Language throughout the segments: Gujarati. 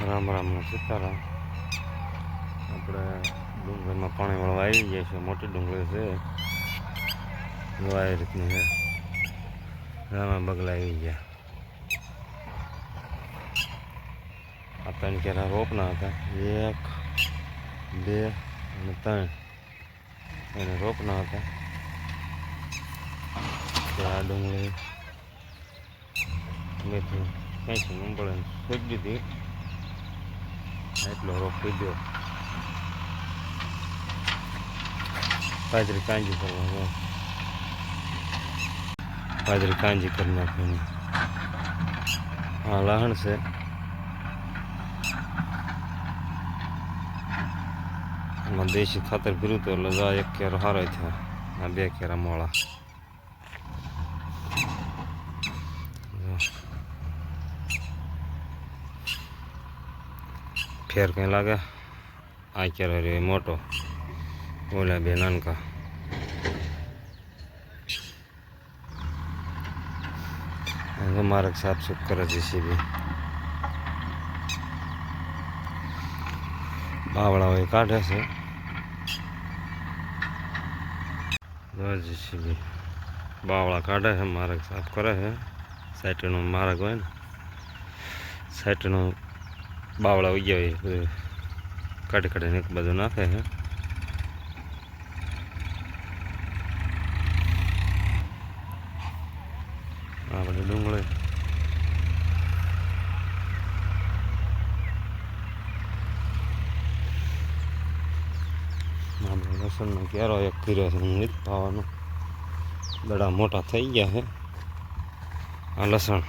રામ રામ ને સીતારામ આપણે ડુંગરમાં પાણી વાળવા આવી ગયા છે મોટી ડુંગળી છે. આવી રીતની છે. રામા બગલા આવી ગયા. આ ત્રણ કેરા રોપના હતા. એક, બે અને ત્રણ એને રોપના હતા. આ ડુંગળી મેથી ખેંચી ઉંબળે ફેંકી દીધી એટલો રોપ દીધો બાજરી કાંજી કરવા બાજરી કાંજી કરી નાખવાની હા લહણ છે દેશી ખાતર કર્યું હતું એટલે એક કેરો હારો થયો આ બે કેરા મોળા ફેર કંઈ લાગે? આ ક્યારે રહ્યો મોટો? ઓલા બે નાનકા. માર્ગ સાફ સુફ કરે છે સીબી. બાવળા હોય કાઢે છે. જીસીબી બાવળા કાઢે છે માર્ગ સાફ કરે છે. સાઈટનો માર્ગ હોય ને. સાઈડનો બાવળા ઉગ્યા હોય, બધું કાઢી કાઢીને બાજુ નાખે છે. આપણે ડુંગળે. આપણે લસણનો ક્યારો એક કર્યો છે, હું નથી પાવાનો દડા મોટા થઈ ગયા છે. આ લસણ.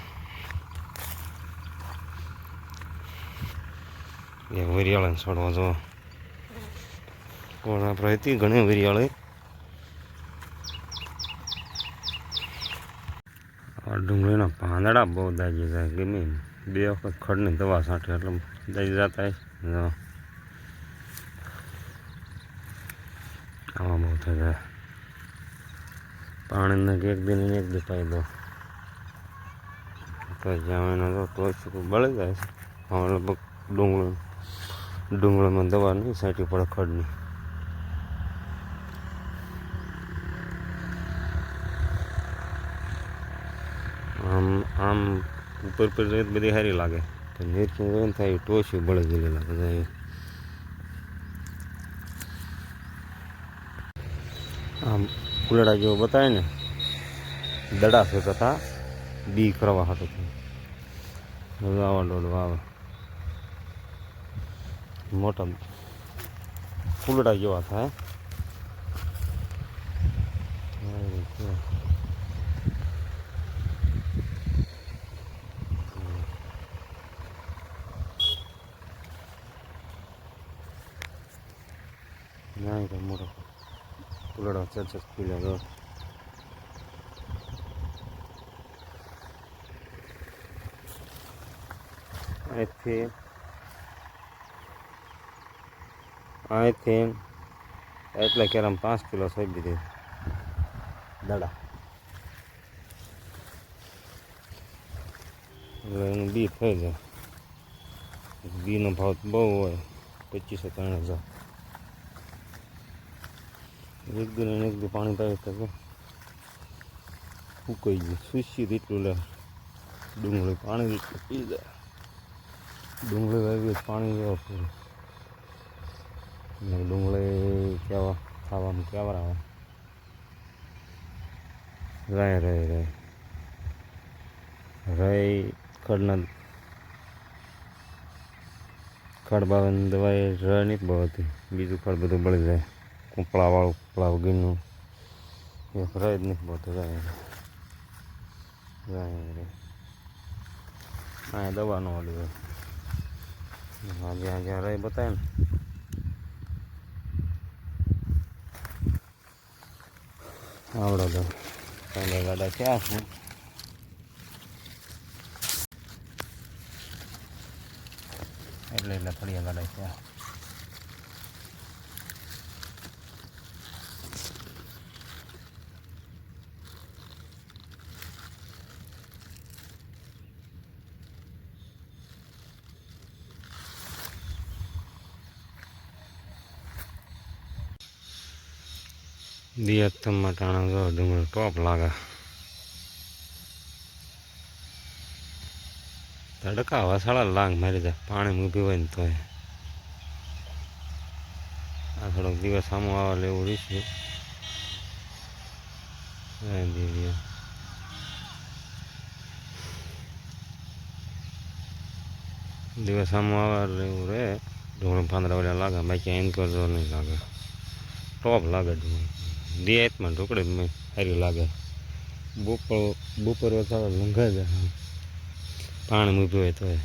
એ વરિયાળાને છોડવા જો પણ આપણે હતી? ઘણી વરિયાળી. આ ડુંગળીના પાંદડા બહુ દાજી જાય. ગમે બે વખત ખડની દવા છાંટે, એટલે દાજી જતા. આમાં બહુ થઈ જાય. પાણીને એક દિન એક દી પાઈ દો. તો એનો તો બળી જાય છે. લગભગ ડુંગળી ડુંગળીમાં દવા નહીં પડખડની. પડે ખડની આમ આમ ઉપર પર રેત બધી સારી લાગે. તો નીચે હોય થાય ટોસ્યું બળે ગયેલી લાગે જાય આમ ફૂલડા જેવો બતાવે ને, દડા છે તથા બી કરવા હતું આવા દોડ આવે મોટા ફૂલડા જેવા થાય. મોટો ફૂલડો ચાર ચાર અહીંથી અહીંથી એટલે કેરામ પાંચ કિલો સોંપી દીધી. દડા. એટલે એનું બી થઈ જાય. બીનો ભાવ બહુ હોય, પચીસો ત્રણ હજાર. એક દિન અને એક દી પાણી પાવી તો ઉકાઈ ગયું. સુસી એટલું લે. ડુંગળી પાણી પી જાય ડુંગળી વાવી પાણી જેવા પૂરું. ને ડુંગળી કેવા ખાવામાં કેવા આવે રાય રાય રાય રાય ખડના ખડ બાવાની દવાઈ રહે નહીં બહુ બીજું ખડ બધું બળી જાય કૂંપળાવાળું કૂપળા વગરનું એક રહે જ નહીં બહુ રાય રાય રાય આ દવાનો ઓલી હોય જ્યાં જ્યાં રહી બતાવે ને આવડો તો. પહેલા ગાડા ક્યાં છે? એટલે એટલે ફળિયા ગાડા ક્યાં? દિયતમાં ટાણા જો ડુંગર ટોપ લાગે. તડકા વસાળા લાગ મારી જાય પાણી ઊભી હોય ને તોય. આ થોડોક દિવસ સામો આવે લેવું રહીશું દીદી દિવસ સામો આવે લેવું રહે ડુંગળી પાંદડા વડે લાગે, બાકી એમ કરજો નહીં લાગે. ટોપ લાગે ડુંગળી દિયાતમાં ઢોકળે સારી લાગે. બપોર બપોર વસાવે લંઘાઈ જાય પાણી મૂક્યું હોય તોય.